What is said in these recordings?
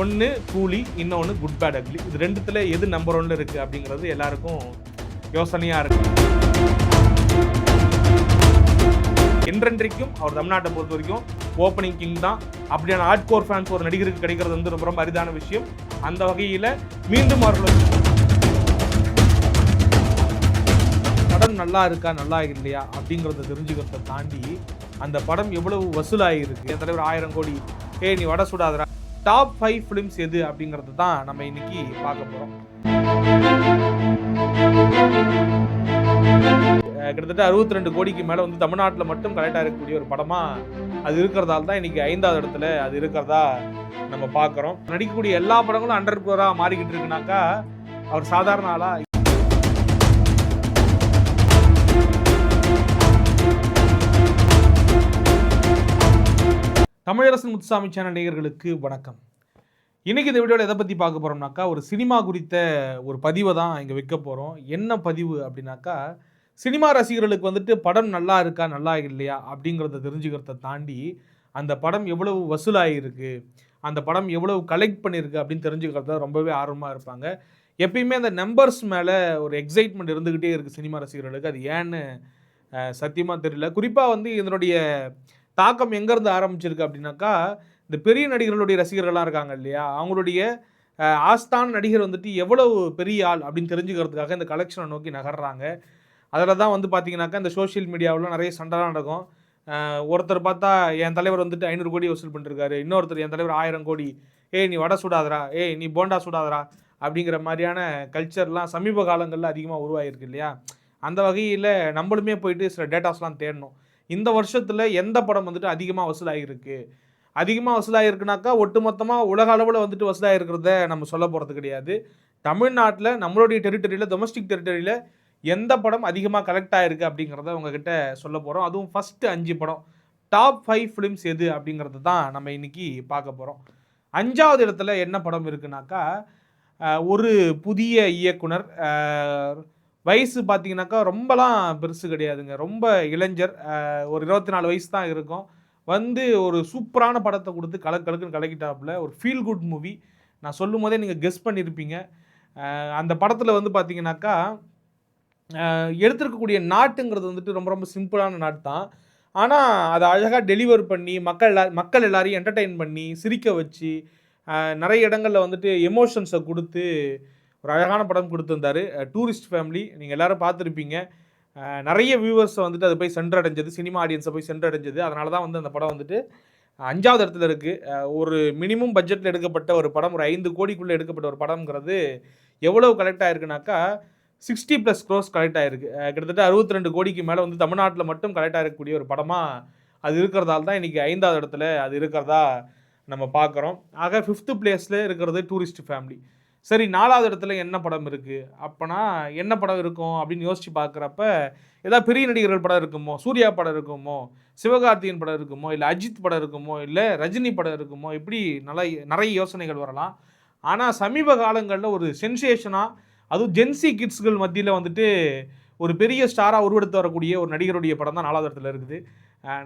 ஒன்று கூலி இன்னொன்று குட் பேட் அக்லி இது ரெண்டுத்தில் எது நம்பர் ஒன்ல இருக்குது அப்படிங்கிறது எல்லாருக்கும் யோசனையாக இருக்கு. என்றென்றைக்கும் அவர் தமிழ்நாட்டை பொறுத்த வரைக்கும் ஓப்பனிங் கிங் தான். அப்படியான ஆர்ட் கோர் ஃபேன்ஸ் ஒரு நடிகருக்கு கிடைக்கிறது வந்து ரொம்ப ரொம்ப அரிதான விஷயம். அந்த வகையில் மீண்டும் அவர்கள் படம் நல்லா இருக்கா நல்லா இல்லையா அப்படிங்கிறத தெரிஞ்சுக்கிறத தாண்டி அந்த படம் எவ்வளவு வசூலாகிருக்கு என் தலைவர் ஆயிரம் கோடி. ஏய் நீ வட சுடாதரா டாப் ஃபைவ் ஃபிலிம்ஸ் எது அப்படிங்கிறது தான் நம்ம இன்னைக்கு பார்க்க போகிறோம் கிட்டத்தட்ட அறுபத்தி ரெண்டு கோடிக்கு மேலே வந்து தமிழ்நாட்டில் மட்டும் கலெக்ட் ஆகக்கூடிய ஒரு படமாக அது இருக்கிறதால தான் இன்னைக்கு ஐந்தாவது இடத்துல அது இருக்கிறதா நம்ம பார்க்குறோம். நடிக்கக்கூடிய எல்லா படங்களும் அண்டர் குவராக மாறிக்கிட்டு இருக்குனாக்கா அவர் சாதாரண ஆளா தமிழரசன் முத்துசாமி சேனல் நேயர்களுக்கு வணக்கம். இன்னைக்கு இந்த வீடியோவில் எதை பற்றி பார்க்க போகிறோம்னாக்கா ஒரு சினிமா குறித்த ஒரு பதிவை தான் இங்கே வைக்க போகிறோம் என்ன பதிவு அப்படின்னாக்கா சினிமா ரசிகர்களுக்கு வந்துட்டு படம் நல்லா இருக்கா நல்லா இல்லையா அப்படிங்கிறத தெரிஞ்சுக்கிறத தாண்டி அந்த படம் எவ்வளவு வசூலாகிருக்கு அந்த படம் எவ்வளவு கலெக்ட் பண்ணியிருக்கு அப்படின்னு தெரிஞ்சுக்கிறத ரொம்பவே ஆர்வமாக இருப்பாங்க. எப்பயுமே அந்த நம்பர்ஸ் மேலே ஒரு எக்ஸைட்மெண்ட் இருந்துக்கிட்டே இருக்குது சினிமா ரசிகர்களுக்கு. அது ஏன்னு சத்தியமாக தெரியல. குறிப்பாக வந்து இதனுடைய தாக்கம் எங்கேருந்து ஆரம்பிச்சிருக்கு அப்படின்னாக்கா இந்த பெரிய நடிகர்களுடைய ரசிகர்கள்லாம் இருக்காங்க இல்லையா? அவங்களுடைய ஆஸ்தான் ஆஸ்தான நடிகர் வந்துட்டு எவ்வளவு பெரிய ஆள் அப்படின்னு தெரிஞ்சுக்கிறதுக்காக இந்த கலெக்ஷனை நோக்கி நகர்றாங்க. அதில் தான் வந்து பார்த்தீங்கன்னாக்கா இந்த சோஷியல் மீடியாவில் நிறைய சண்டைலாம் நடக்கும். ஒருத்தர் பார்த்தா என் தலைவர் வந்துட்டு ஐநூறு கோடி வசூல் பண்ணிருக்காரு. இன்னொருத்தர் என் தலைவர் ஆயிரம் கோடி. ஏய் நீ வடை சுடாதரா ஏய் நீ போண்டா சுடாதரா அப்படிங்கிற மாதிரியான கல்ச்சர்லாம் சமீப காலங்களில் அதிகமாக உருவாகிருக்கு இல்லையா? அந்த வகையில் நம்மளுமே போயிட்டு சில டேட்டாஸ்லாம் தேடணும். இந்த வருஷத்தில் எந்த படம் வந்துட்டு அதிகமாக வசூலாகிருக்கு அதிகமாக வசூலாகிருக்குனாக்கா ஒட்டுமொத்தமாக உலக அளவில் வந்துட்டு வசூலாகிருக்கிறத நம்ம சொல்ல போகிறது கிடையாது. தமிழ்நாட்டில் நம்மளுடைய டெரிட்டரியில் டொமஸ்டிக் டெரிட்டரியில் எந்த படம் அதிகமாக கலெக்ட் ஆகிருக்கு அப்படிங்கிறத உங்ககிட்ட சொல்ல போகிறோம் அதுவும் ஃபஸ்ட்டு அஞ்சு படம். டாப் ஃபைவ் ஃபிலிம்ஸ் எது அப்படிங்கிறது தான் நம்ம இன்றைக்கி பார்க்க போகிறோம் அஞ்சாவது இடத்துல என்ன படம் இருக்குனாக்கா ஒரு புதிய இயக்குனர் வயசு பார்த்தீங்கன்னாக்கா ரொம்பலாம் பெருசு கிடையாதுங்க. ரொம்ப இளைஞர் ஒரு இருபத்தி நாலு வயசு தான் இருக்கும். வந்து ஒரு சூப்பரான படத்தை கொடுத்து கலக்கு கலக்குன்னு கலக்கிட்டாப்புல. ஒரு ஃபீல் குட் மூவி நான் சொல்லும் போதே நீங்கள் கெஸ் பண்ணியிருப்பீங்க அந்த படத்தில் வந்து பார்த்தீங்கன்னாக்கா எடுத்திருக்கக்கூடிய நாட்டுங்கிறது வந்துட்டு ரொம்ப ரொம்ப சிம்பிளான நாட்டு தான். ஆனால் அதை அழகாக டெலிவர் பண்ணி மக்கள் மக்கள் எல்லாரையும் என்டர்டெயின் பண்ணி சிரிக்க வச்சு நிறைய இடங்களில் வந்துட்டு எமோஷன்ஸை கொடுத்து ஒரு அழகான படம் கொடுத்துருந்தாரு. டூரிஸ்ட் ஃபேமிலி நீங்கள் எல்லோரும் பார்த்துருப்பீங்க. நிறைய வியூவர்ஸை வந்துட்டு அது போய் சென்றடைஞ்சது சினிமா ஆடியன்ஸை போய் சென்றடைஞ்சது. அதனால தான் வந்து அந்த படம் வந்துட்டு அஞ்சாவது இடத்துல இருக்குது ஒரு மினிமம் பட்ஜெட்டில் எடுக்கப்பட்ட ஒரு படம் ஒரு ஐந்து கோடிக்குள்ளே எடுக்கப்பட்ட ஒரு படம்ங்கிறது எவ்வளவு கலெக்ட் ஆயிருக்குனாக்கா சிக்ஸ்டி ப்ளஸ் க்ரோஸ் கலெக்ட் ஆயிருக்கு. கிட்டத்தட்ட அறுபத்தி ரெண்டு கோடிக்கு மேலே வந்து தமிழ்நாட்டில் மட்டும் கலெக்ட் ஆகிருக்கக்கூடிய ஒரு படமாக அது இருக்கிறதால தான் இன்றைக்கி ஐந்தாவது இடத்துல அது இருக்கிறதா நம்ம பார்க்குறோம். ஆக ஃபிஃப்த்து பிளேஸில் இருக்கிறது டூரிஸ்ட் ஃபேமிலி சரி நாலாவது இடத்துல என்ன படம் இருக்குது அப்போனா என்ன படம் இருக்கும் அப்படின்னு யோசித்து பார்க்குறப்ப ஏதாவது பெரிய நடிகர்கள் படம் இருக்குமோ சூர்யா படம் இருக்குமோ சிவகார்த்தியின் படம் இருக்குமோ இல்லை அஜித் படம் இருக்குமோ இல்லை ரஜினி படம் இருக்குமோ இப்படி நல்லா நிறைய யோசனைகள் வரலாம். ஆனால் சமீப காலங்களில் ஒரு சென்சேஷனாக அதுவும் ஜென்சி கிட்ஸ்கள் மத்தியில் வந்துட்டு ஒரு பெரிய ஸ்டாராக உருவெடுத்து வரக்கூடிய ஒரு நடிகருடைய படம் தான் நாலாவது இடத்துல இருக்குது.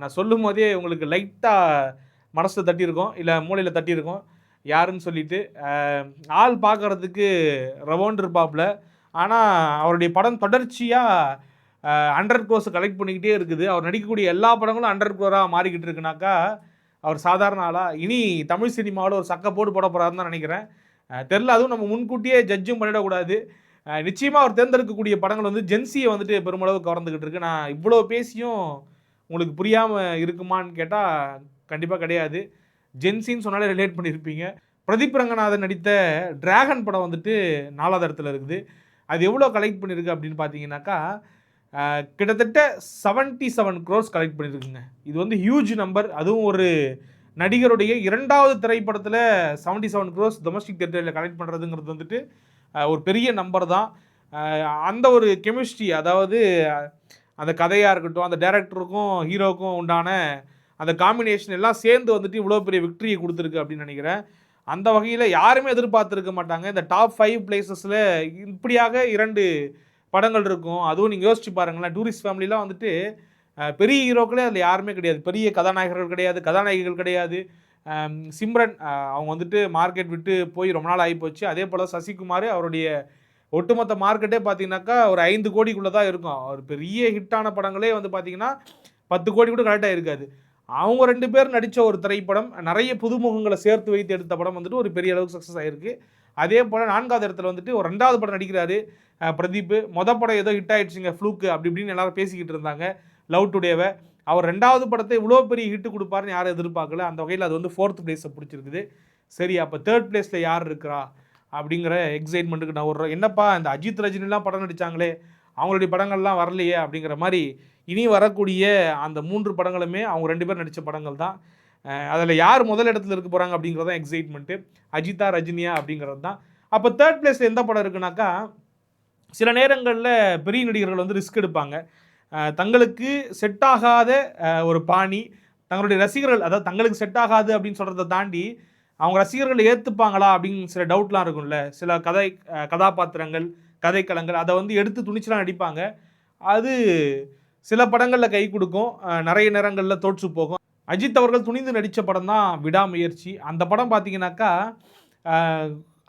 நான் சொல்லும் போதே உங்களுக்கு லைட்டாக மனசு தட்டியிருக்கோம் இல்லை மூளையில் தட்டியிருக்கோம். யாருன்னு சொல்லிட்டு ஆள் பார்க்கறதுக்கு ரவோண்ட் இருப்பாப்புல ஆனால் அவருடைய படம் தொடர்ச்சியாக அண்டர் க்ரோஸ் கலெக்ட் பண்ணிக்கிட்டே இருக்குது. அவர் நடிக்கக்கூடிய எல்லா படங்களும் அண்டர் க்ரோராக மாறிக்கிட்டு இருக்குனாக்கா அவர் சாதாரண ஆளாக இனி தமிழ் சினிமாவில் ஒரு சக்க போட்டு போட போகிறாருன்னு தான் நினைக்கிறேன். தெரில அதுவும் நம்ம முன்கூட்டியே ஜட்ஜும் பண்ணிடக்கூடாது. நிச்சயமாக அவர் தேர்ந்தெடுக்கக்கூடிய படங்கள் வந்து ஜென்சியை வந்துட்டு பெருமளவு கவர்ந்துக்கிட்டு இருக்கு. நான் இவ்வளோ பேசியும் உங்களுக்கு புரியாமல் இருக்குமான்னு கேட்டால் கண்டிப்பாக கிடையாது. ஜென்சின்னு சொன்னாலே ரிலேட் பண்ணியிருப்பீங்க. பிரதீப் ரங்கநாதன் நடித்த டிராகன் படம் வந்துட்டு நாலாவது இடத்துல இருக்குது. அது எவ்வளோ கலெக்ட் பண்ணியிருக்கு அப்படின்னு பார்த்தீங்கன்னாக்கா கிட்டத்தட்ட செவன்ட்டி செவன் க்ரோர்ஸ் கலெக்ட் பண்ணியிருக்குங்க. இது வந்து ஹியூஜ் நம்பர் அதுவும் ஒரு நடிகருடைய இரண்டாவது திரைப்படத்தில் செவன்ட்டி செவன் க்ரோஸ் டொமஸ்டிக் தேட்டரில் கலெக்ட் பண்ணுறதுங்கிறது வந்துட்டு ஒரு பெரிய நம்பர் தான். அந்த ஒரு கெமிஸ்ட்ரி அதாவது அந்த கதையாக இருக்கட்டும் அந்த டேரக்டருக்கும் ஹீரோவுக்கும் உண்டான அந்த காம்பினேஷன் எல்லாம் சேர்ந்து வந்துட்டு இவ்வளோ பெரிய விக்டரியை கொடுத்துருக்கு அப்படின்னு நினைக்கிறேன். அந்த வகையில் யாருமே எதிர்பார்த்துருக்க மாட்டாங்க. இந்த டாப் ஃபைவ் பிளேசஸில் இப்படியாக இரண்டு படங்கள் இருக்கும். அதுவும் நீங்கள் யோசிச்சு பாருங்களேன். டூரிஸ்ட் ஃபேமிலிலாம் வந்துட்டு பெரிய ஹீரோக்களே அதில் யாருமே கிடையாது. பெரிய கதாநாயகர்கள் கிடையாது கதாநாயகிகள் கிடையாது. சிம்ரன் அவங்க வந்துட்டு மார்க்கெட் விட்டு போய் ரொம்ப நாள் ஆகி போச்சு அதே போல் சசிகுமார் அவருடைய ஒட்டுமொத்த மார்க்கெட்டே பார்த்தீங்கன்னாக்கா ஒரு ஐந்து கோடிக்குள்ளே தான் இருக்கும். அவர் பெரிய ஹிட்டான படங்களே வந்து பார்த்தீங்கன்னா பத்து கோடி கூட கரெக்டாக இருக்காது அவங்க ரெண்டு பேர் நடித்த ஒரு திரைப்படம் நிறைய புதுமுகங்களை சேர்த்து வைத்து எடுத்த படம் வந்துட்டு ஒரு பெரிய அளவுக்கு சக்ஸஸ் ஆயிருக்கு. அதே போல் நான்காவது இடத்துல வந்துட்டு ஒரு ரெண்டாவது படம் நடிக்கிறாரு பிரதீப் மொத படம் ஏதோ ஹிட் ஆயிடுச்சுங்க ஃப்ளூக்கு அப்படி இப்படின்னு எல்லாரும் பேசிக்கிட்டு இருந்தாங்க லவ் டுடேவை அவர் ரெண்டாவது படத்தை இவ்வளோ பெரிய ஹிட் கொடுப்பாருன்னு யாரும் எதிர்பார்க்கல. அந்த வகையில் அது வந்து ஃபோர்த் பிளேஸை பிடிச்சிருக்குது. சரி அப்போ தேர்ட் பிளேஸில் யார் இருக்கிறா? அப்படிங்கிற எக்ஸைட்மெண்ட்டுக்கு நான் ஒரு என்னப்பா இந்த அஜித் ரஜினிலாம் படம் நடித்தாங்களே அவங்களுடைய படங்கள்லாம் வரலையே அப்படிங்கிற மாதிரி இனி வரக்கூடிய அந்த மூன்று படங்களுமே அவங்க ரெண்டு பேர் நடித்த படங்கள் தான். அதில் யார் முதல் இடத்துல இருக்க போகிறாங்க அப்படிங்கிறது தான் எக்ஸைட்மெண்ட்டு அஜிதா ரஜினியா அப்படிங்கிறது தான். அப்போ தேர்ட் பிளேஸில் எந்த படம் இருக்குனாக்கா சில நேரங்களில் பெரிய நடிகர்கள் வந்து ரிஸ்க் எடுப்பாங்க. தங்களுக்கு செட் ஆகாத ஒரு பாணி தங்களுடைய ரசிகர்கள் அதாவது தங்களுக்கு செட் ஆகாது அப்படின்னு சொல்கிறத தாண்டி அவங்க ரசிகர்கள் ஏற்றுப்பாங்களா அப்படின்னு சில டவுட்லாம் இருக்கும்ல. சில கதை கதாபாத்திரங்கள் கதைக்களங்கள் அதை வந்து எடுத்து துணிச்சலாக நடிப்பாங்க. அது சில படங்களில் கை கொடுக்கும். நிறைய நேரங்களில் தோற்று போகும். அஜித் அவர்கள் துணிந்து நடித்த படம் தான் விடாமுயற்சி. அந்த படம் பார்த்தீங்கன்னாக்கா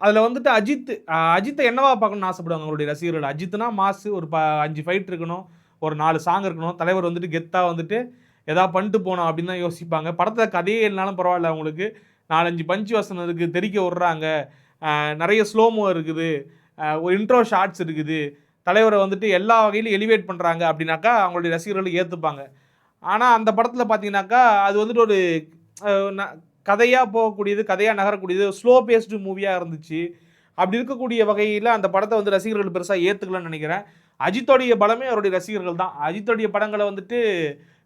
அதில் வந்துட்டு அஜித் அஜித்தை என்னவா பார்க்கணும்னு ஆசைப்படுவாங்க அவங்களுடைய ரசிகர்கள்? அஜித்னா மாசு ஒரு ப அஞ்சு ஃபைட் இருக்கணும் ஒரு நாலு சாங் இருக்கணும். தலைவர் வந்துட்டு கெத்தாக வந்துட்டு எதா பண்ணிட்டு போனோம் அப்படின்னு தான் யோசிப்பாங்க. படத்தில் கதையே இல்லைனாலும் பரவாயில்ல அவங்களுக்கு. நாலஞ்சு பஞ்சு வசனம் இருக்குது தெறிக்க விட்றாங்க. நிறைய ஸ்லோமோ இருக்குது. ஒரு இன்ட்ரோ ஷார்ட்ஸ் இருக்குது. தலைவரை வந்துட்டு எல்லா வகையிலும் எலிவேட் பண்ணுறாங்க அப்படின்னாக்கா அவங்களுடைய ரசிகர்கள் ஏற்றுப்பாங்க ஆனால் அந்த படத்தில் பார்த்தீங்கன்னாக்கா அது வந்துட்டு ஒரு கதையாக போகக்கூடியது கதையாக நகரக்கூடியது ஸ்லோ பேஸ்டு மூவியாக இருந்துச்சு. அப்படி இருக்கக்கூடிய வகையில் அந்த படத்தை வந்து ரசிகர்கள் பெருசாக ஏற்றுக்கலன்னு நினைக்கிறேன். அஜித்தோடைய பலமே அவருடைய ரசிகர்கள் தான். அஜித்தோடைய படங்களை வந்துட்டு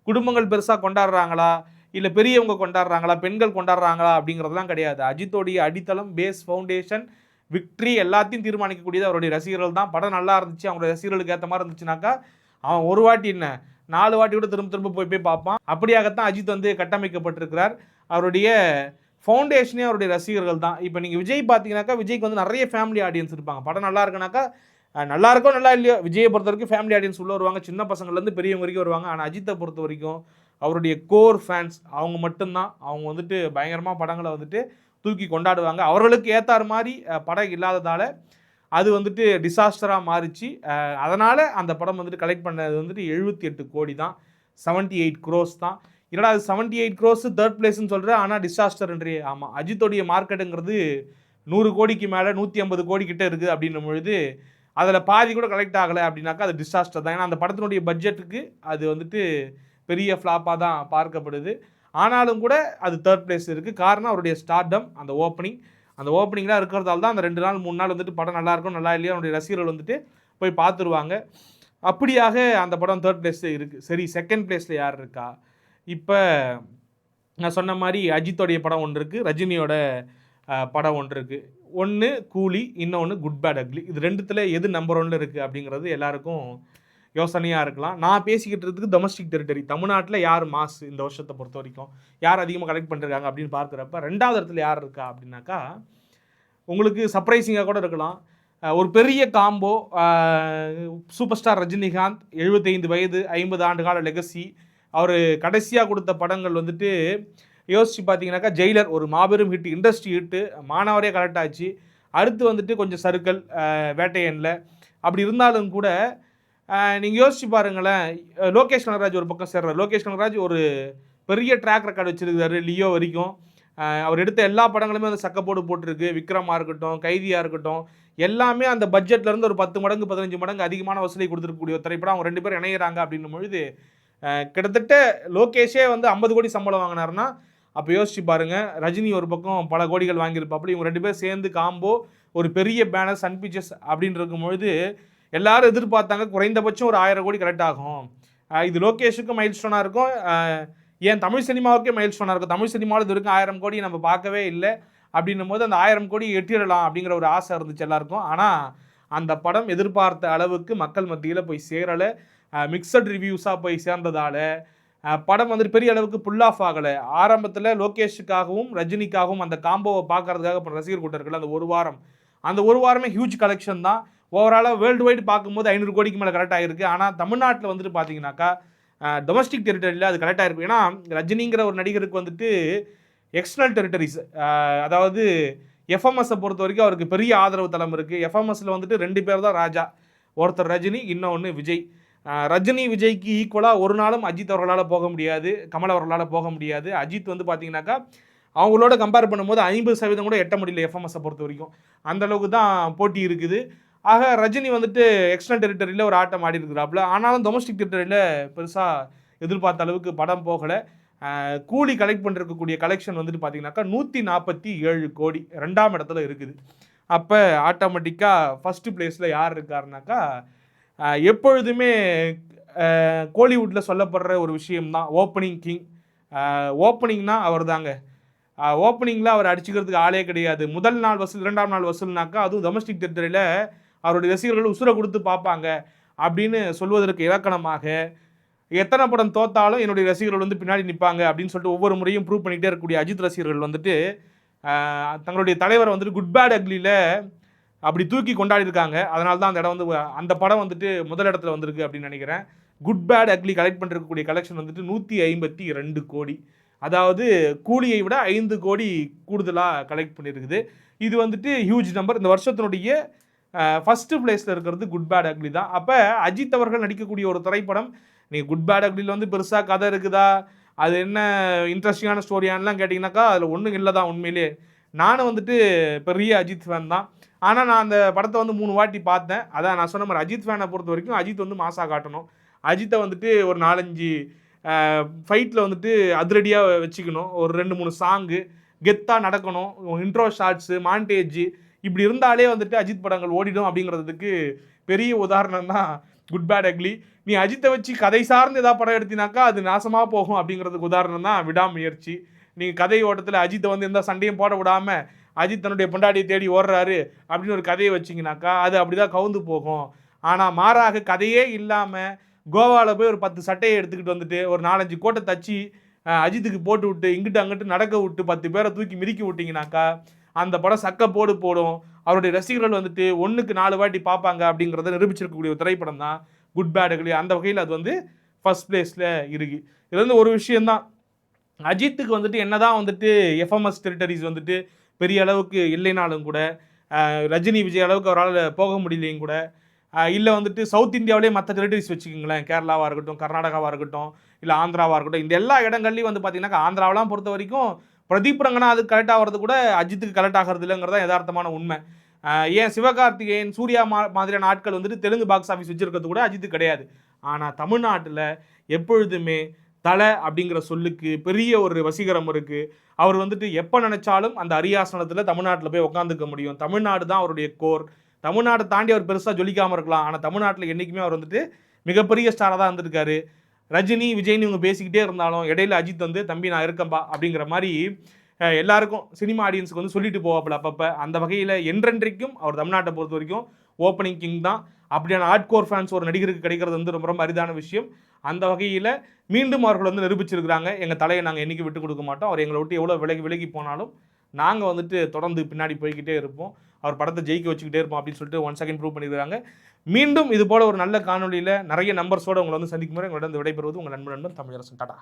குடும்பங்கள் பெருசாக கொண்டாடுறாங்களா? இல்லை பெரியவங்க கொண்டாடுறாங்களா? பெண்கள் கொண்டாடுறாங்களா? அப்படிங்கிறதுலாம் கிடையாது. அஜித்தோடைய அடித்தளம் பேஸ் ஃபவுண்டேஷன் விக்ட்ரி எல்லாத்தையும் தீர்மானிக்கக்கூடியது அவருடைய ரசிகர்கள் தான். படம் நல்லா இருந்துச்சு. அவங்களுடைய ரசிகர்களுக்கு ஏற்ற மாதிரி இருந்துச்சுனாக்கா அவன் ஒரு வாட்டி என்ன நாலு வாட்டி கூட திரும்ப திரும்ப போய் போய் பார்ப்பான். அப்படியாகத்தான் அஜித் வந்து கட்டமைக்கப்பட்டிருக்கிறார். அவருடைய ஃபவுண்டேஷனே அவருடைய ரசிகர்கள் தான். இப்போ நீங்கள் விஜய் பார்த்தீங்கன்னாக்கா விஜய்க்கு வந்து நிறைய ஃபேமிலி ஆடியன்ஸ் இருப்பாங்க. படம் நல்லா இருக்குனாக்கா நல்லா இருக்கோ நல்லா இல்லையோ விஜயை பொறுத்த வரைக்கும் ஃபேமிலி ஆடியன்ஸ் உள்ள வருவாங்க. சின்ன பசங்கள்லேருந்து பெரியவங்க வரைக்கும் வருவாங்க. ஆனால் அஜித்தை பொறுத்த வரைக்கும் அவருடைய கோர் ஃபேன்ஸ் அவங்க மட்டும்தான். அவங்க வந்துட்டு பயங்கரமாக படங்களை வந்துட்டு தூக்கி கொண்டாடுவாங்க. அவர்களுக்கு ஏற்றார் மாதிரி படம் இல்லாததால் அது வந்துட்டு டிசாஸ்டராக மாறிச்சு. அதனால் அந்த படம் வந்துட்டு கலெக்ட் பண்ணது வந்துட்டு எழுபத்தி எட்டு கோடி தான். செவன்ட்டி எயிட் க்ரோஸ் தான். என்னடா அது செவன்ட்டி எயிட் க்ரோஸ் தேர்ட் பிளேஸ்னு சொல்கிறேன் ஆனால் டிசாஸ்டர்ன்றே ஆமாம் அஜித்தோடைய மார்க்கெட்டுங்கிறது நூறு கோடிக்கு மேலே நூற்றி ஐம்பது கோடி கிட்டே இருக்குது அப்படின்னும் பொழுது அதில் பாதி கூட கலெக்ட் ஆகலை அப்படின்னாக்கா அது டிசாஸ்டர் தான். ஏன்னா அந்த படத்தினுடைய பட்ஜெட்டுக்கு அது வந்துட்டு பெரிய ஃப்ளாப்பாக தான் பார்க்கப்படுது. ஆனாலும் கூட அது தேர்ட் பிளேஸ் இருக்குது காரணம் அவருடைய ஸ்டார்டம் அந்த ஓப்பனிங் அந்த ஓப்பனிங்லாம் இருக்கிறதால தான் அந்த ரெண்டு நாள் மூணு நாள் வந்துட்டு படம் நல்லா இருக்கும் நல்லா இல்லையா அவருடைய ரசிகர்கள் வந்துட்டு போய் பார்த்துருவாங்க. அப்படியாக அந்த படம் தேர்ட் பிளேஸில் இருக்குது சரி செகண்ட் பிளேஸில் யார் இருக்கா? இப்போ நான் சொன்ன மாதிரி அஜித்தோடைய படம் ஒன்று இருக்குது ரஜினியோட படம் ஒன்று இருக்குது ஒன்று கூலி இன்னொன்று குட் பேட் அக்லி. இது ரெண்டுத்தில் எது நம்பர் ஒன்ல இருக்குது அப்படிங்கிறது எல்லாருக்கும் யோசனையாக இருக்கலாம். நான் பேசிக்கிட்டு இருக்கிறதுக்கு டொமஸ்டிக் டெரிட்டரி தமிழ்நாட்டில் யார் மாஸ் இந்த வருஷத்தை பொறுத்த வரைக்கும்? யார் அதிகமாக கலெக்ட் பண்ணிருக்காங்க அப்படின்னு பார்க்குறப்ப ரெண்டாவது இடத்துல யார் இருக்கா அப்படின்னாக்கா உங்களுக்கு சர்ப்ரைசிங்காக கூட இருக்கலாம். ஒரு பெரிய காம்போ சூப்பர் ஸ்டார் ரஜினிகாந்த் 75 வயது ஐம்பது ஆண்டு கால லெகசி அவர் கடைசியாக கொடுத்த படங்கள் வந்துட்டு யோசிச்சு பார்த்தீங்கன்னாக்கா ஜெயிலர் ஒரு மாபெரும் ஹிட் இண்டஸ்ட்ரி ஹிட்டு மாணவரே கரெக்ட் ஆச்சு. அடுத்து வந்துட்டு கொஞ்சம் சருக்கள் வேட்டையனில். அப்படி இருந்தாலும் கூட நீங்கள் யோசிச்சு பாருங்களேன். லோகேஷ் கனகராஜ் ஒரு பக்கம் சேர்றாரு. லோகேஷ் கனகராஜ் ஒரு பெரிய ட்ராக் ரெக்கார்டு வச்சுருக்காரு லியோ வரைக்கும். அவர் எடுத்த எல்லா படங்களுமே வந்து சக்கப்போடு போட்டிருக்கு. விக்ரமாக இருக்கட்டும் கைதியாக இருக்கட்டும் எல்லாமே அந்த பட்ஜெட்லேருந்து ஒரு பத்து மடங்கு பதினஞ்சு மடங்கு அதிகமான வசூலை கொடுத்துருக்கக்கூடிய ஒரு திரைப்படம். அவங்க ரெண்டு பேரும் இணையிறாங்க அப்படின்னும் பொழுது கிட்டத்தட்ட லோகேஷே வந்து ஐம்பது கோடி சம்பளம் வாங்கினாருன்னா அப்போ யோசிச்சு பாருங்க. ரஜினி ஒரு பக்கம் பல கோடிகள் வாங்கியிருப்பாப்புல. இவங்க ரெண்டு பேரும் சேர்ந்து காம்போ ஒரு பெரிய பேனர் சன் பிக்சர்ஸ் அப்படின்னு இருக்கும்பொழுது எல்லாரும் எதிர்பார்த்தாங்க குறைந்தபட்சம் ஒரு ஆயிரம் கோடி கரெக்ட் ஆகும். இது லோகேஷுக்கும் மைல் ஸ்டோனாக இருக்கும் ஏன் தமிழ் சினிமாவுக்கே மைல் ஸ்டோனாக இருக்கும். தமிழ் சினிமாவில் இது வரைக்கும் ஆயிரம் கோடி நம்ம பார்க்கவே இல்லை. அப்படின்னும் போது அந்த ஆயிரம் கோடி எட்டிடலாம் அப்படிங்கிற ஒரு ஆசை இருந்துச்சு எல்லாருக்கும். ஆனால் அந்த படம் எதிர்பார்த்த அளவுக்கு மக்கள் மத்தியில் போய் சேரலை. மிக்சட் ரிவ்யூஸாக போய் சேர்ந்ததால் படம் வந்துட்டு பெரிய அளவுக்கு புல் ஆஃப் ஆகலை. ஆரம்பத்தில் லோகேஷுக்காகவும் ரஜினிக்காகவும் அந்த காம்போவை பார்க்கறதுக்காக இப்போ ரசிகர் கூட்டம் இருக்குல்ல அந்த ஒரு வாரம் அந்த ஒரு வாரமே ஹியூஜ் கலெக்ஷன் தான். ஓவராலாக வேர்ல்டு வைடு பார்க்கும்போது ஐநூறு கோடிக்கு மேலே கரெக்டாக ஆகிருக்கு ஆனால் தமிழ்நாட்டில் வந்துட்டு பார்த்தீங்கன்னாக்கா டொமஸ்டிக் டெரிட்டரியில் அது கரெக்டாக இருக்கும் ஏன்னா ரஜினிங்கிற ஒரு நடிகருக்கு வந்துட்டு எக்ஸ்டர்னல் டெரிட்டரிஸ் அதாவது எஃப்எம்எஸ்ஸை பொறுத்த வரைக்கும் அவருக்கு பெரிய ஆதரவு தளம் இருக்குது எஃப்எம்எஸ்ஸில் வந்துட்டு ரெண்டு பேர் தான் ராஜா. ஒருத்தர் ரஜினி இன்னொன்று விஜய். ரஜினி விஜய்க்கு ஈக்குவலாக ஒரு நாளும் அஜித் அவர்களால் போக முடியாது. கமல் அவர்களால் போக முடியாது. அஜித் வந்து பார்த்தீங்கன்னாக்கா அவங்களோட கம்பேர் பண்ணும்போது ஐம்பது சதவீதம் கூட எட்ட முடியல எஃப்எம்எஸை பொறுத்த வரைக்கும். அந்த அளவுக்கு தான் போட்டி இருக்குது. ஆக ரஜினி வந்துட்டு எக்ஸ்டர்னல் டெரிட்டரியில் ஒரு ஆட்டம் ஆடி இருக்கிறாப்புல ஆனாலும் டொமஸ்டிக் டெரிட்டரியில் பெருசாக எதிர்பார்த்த அளவுக்கு படம் போகலை. கூலி கலெக்ட் பண்ணிருக்கக்கூடிய கலெக்ஷன் வந்துட்டு பார்த்தீங்கன்னாக்கா நூற்றி நாற்பத்தி ஏழு கோடி ரெண்டாம் இடத்துல இருக்குது. அப்போ ஆட்டோமேட்டிக்காக ஃபஸ்ட்டு பிளேஸில் யார் இருக்காருனாக்கா எப்பொழுதுமே கோலிவுட்டில் சொல்லப்படுற ஒரு விஷயம்தான் ஓப்பனிங் கிங் ஓப்பனிங்னா அவர் தாங்க ஓப்பனிங்கில் அவர் அடிச்சுக்கிறதுக்கு ஆளே கிடையாது. முதல் நாள் வசூல் இரண்டாம் நாள் வசூல்னாக்கா அதுவும் டொமஸ்டிக் டெரிட்டரியில் அவருடைய ரசிகர்கள் உசுரை கொடுத்து பார்ப்பாங்க அப்படின்னு சொல்வதற்கு இலக்கணமாக எத்தனை படம் தோத்தாலும் என்னுடைய ரசிகர்கள் வந்து பின்னாடி நிற்பாங்க அப்படின்னு சொல்லிட்டு ஒவ்வொரு முறையும் ப்ரூவ் பண்ணிக்கிட்டே இருக்கக்கூடிய அஜித் ரசிகர்கள் வந்துட்டு தங்களுடைய தலைவரை வந்துட்டு குட் பேட் அக்லியில் அப்படி தூக்கி கொண்டாடி இருக்காங்க. அதனால தான் அந்த இடம் வந்து அந்த படம் வந்துட்டு முதல் இடத்துல வந்திருக்கு அப்படின்னு நினைக்கிறேன். குட் பேட் அக்லி கலெக்ட் பண்ணிருக்கக்கூடிய கலெக்ஷன் வந்துட்டு நூற்றி ஐம்பத்தி ரெண்டு கோடி. அதாவது கூலியை விட ஐந்து கோடி கூடுதலாக கலெக்ட் பண்ணியிருக்குது இது வந்துட்டு ஹியூஜ் நம்பர் இந்த வருஷத்தினுடைய ஃபஸ்ட்டு பிளேஸில் இருக்கிறது குட் பேட் அக்லி தான். அப்போ அஜித் அவர்கள் நடிக்கக்கூடிய ஒரு திரைப்படம் நீங்கள் குட் பேட் அக்லியில் வந்து பெருசாக கதை இருக்குதா? அது என்ன இன்ட்ரெஸ்டிங்கான ஸ்டோரியானலாம் கேட்டிங்கனாக்கா அதில் ஒன்றும் இல்லை தான் உண்மையிலே நானும் வந்துட்டு பெரிய அஜித் ஃபேன் தான். ஆனால் நான் அந்த படத்தை வந்து மூணு வாட்டி பார்த்தேன். அதான் நான் சொன்ன மாதிரி அஜித் ஃபேனை பொறுத்த வரைக்கும் அஜித் வந்து மாசாக காட்டணும். அஜித்தை வந்துட்டு ஒரு நாலஞ்சு ஃபைட்டில் வந்துட்டு அதிரடியாக வச்சுக்கணும். ஒரு ரெண்டு மூணு சாங்கு கெத்தாக நடக்கணும். இன்ட்ரோ ஷார்ட்ஸு மாண்டேஜ் இப்படி இருந்தாலே வந்துட்டு அஜித் படங்கள் ஓடிடும் அப்படிங்கிறதுக்கு பெரிய உதாரணம்னா குட் பேட் அக்லி நீ அஜித்தை வச்சு கதை சார்ந்து ஏதாவது படம் எடுத்தினாக்கா அது நாசமாக போகும் அப்படிங்கிறதுக்கு உதாரணம் தான் விடாமுயற்சி. நீங்கள் கதை ஓட்டத்தில் அஜித்தை வந்து எந்த சண்டையும் போட விடாமல் அஜித் தன்னுடைய பொண்டாட்டியை தேடி ஓடுறாரு அப்படின்னு ஒரு கதையை வச்சிங்கனாக்கா அது அப்படி தான் கவுந்து போகும். ஆனால் மாறாக கதையே இல்லாமல் கோவாவில் போய் ஒரு பத்து சட்டையை எடுத்துக்கிட்டு வந்துட்டு ஒரு நாலஞ்சு கோட்டை தச்சு அஜித்துக்கு போட்டு விட்டு இங்கிட்டு அங்கிட்டு நடக்க விட்டு பத்து பேரை தூக்கி மிதிக்க விட்டிங்கனாக்கா அந்த படம் சக்க போடு போடும். அவருடைய ரசிகர்கள் வந்துட்டு ஒன்றுக்கு நாலு வாட்டி பார்ப்பாங்க அப்படிங்கிறத நிரூபிச்சிருக்கக்கூடிய ஒரு திரைப்படம் தான். குட் பேடுகளி அந்த வகையில் அது வந்து ஃபர்ஸ்ட் பிளேஸில் இருக்கு. இது வந்து ஒரு விஷயந்தான் அஜித்துக்கு வந்துட்டு என்னதான் வந்துட்டு எஃப்எம்எஸ் டெரிட்டரிஸ் வந்துட்டு பெரிய அளவுக்கு இல்லைனாலும் கூட ரஜினி விஜய் அளவுக்கு அவரால் போக முடியலையும் கூட இல்லை வந்துட்டு சவுத் இந்தியாவிலே மற்ற டெரிட்டரிஸ் வச்சுக்கோங்களேன். கேரளாவாக இருக்கட்டும் கர்நாடகாவாக இருக்கட்டும் இல்லை ஆந்திராவாக இருக்கட்டும். இந்த எல்லா இடங்கள்லையும் வந்து பார்த்திங்கனாக்கா ஆந்திராவெலாம் பொறுத்த வரைக்கும் பிரதீப் ரங்கநாத் அது கரெக்ட் ஆகிறது கூட அஜித்துக்கு கரெக்ட் ஆகிறது இல்லைங்கிறதா யதார்த்தமான உண்மை. ஏன் சிவகார்த்திகேயன் சூர்யா மா மாதிரியான ஆட்கள் வந்துட்டு தெலுங்கு பாக்ஸ் ஆஃபீஸ் வச்சுருக்கிறது கூட அஜித்து கிடையாது. ஆனால் தமிழ்நாட்டில் எப்பொழுதுமே தலை அப்படிங்கிற சொல்லுக்கு பெரிய ஒரு வசீகரம் இருக்குது அவர் வந்துட்டு எப்போ நினச்சாலும் அந்த அரியாசனத்தில் தமிழ்நாட்டில் போய் உட்காந்துக்க முடியும். தமிழ்நாடு தான் அவருடைய கோர். தமிழ்நாட்டை தாண்டி அவர் பெருசாக ஜொலிக்காமல் இருக்கலாம். ஆனால் தமிழ்நாட்டில் என்றைக்குமே அவர் வந்துட்டு மிகப்பெரிய ஸ்டாராக தான் இருந்திருக்காரு. ரஜினி விஜய்னு இவங்க பேசிக்கிட்டே இருந்தாலும் இடையில அஜித் வந்து தம்பி நான் இருக்கம்பா அப்படிங்கிற மாதிரி எல்லாருக்கும் சினிமா ஆடியன்ஸுக்கு வந்து சொல்லிட்டு போவாப்புல அப்பப்போ. அந்த வகையில் என்றென்றைக்கும் அவர் தமிழ்நாட்டை பொறுத்த வரைக்கும் ஓப்பனிங் கிங் தான். அப்படியான ஆர்ட் கோர் ஃபேன்ஸ் ஒரு நடிகருக்கு கிடைக்கிறது வந்து ரொம்ப ரொம்ப அரிதான விஷயம். அந்த வகையில் மீண்டும் அவர்கள் வந்து நிரூபிச்சிருக்கிறாங்க. எங்கள் தலையை நாங்கள் என்றைக்கு விட்டு கொடுக்க மாட்டோம். அவர் எங்களை விட்டு எவ்வளோ விலகி விலகி போனாலும் நாங்கள் வந்துட்டு தொடர்ந்து பின்னாடி போய்கிட்டே இருப்போம். அவர் படத்தை ஜெயிக்க வச்சுக்கிட்டே இருப்போம் அப்படின்னு சொல்லிட்டு ஒன் செகண்ட் ப்ரூவ் பண்ணியிருக்காங்க மீண்டும் இது போல ஒரு நல்ல காணொலியில் நிறைய நம்பர்ஸோடு உங்களை வந்து சந்திக்கும் முறை உங்களிடம் விடைபெறுவது உங்கள் நண்பன் நண்பன் தமிழரசன். டாடா.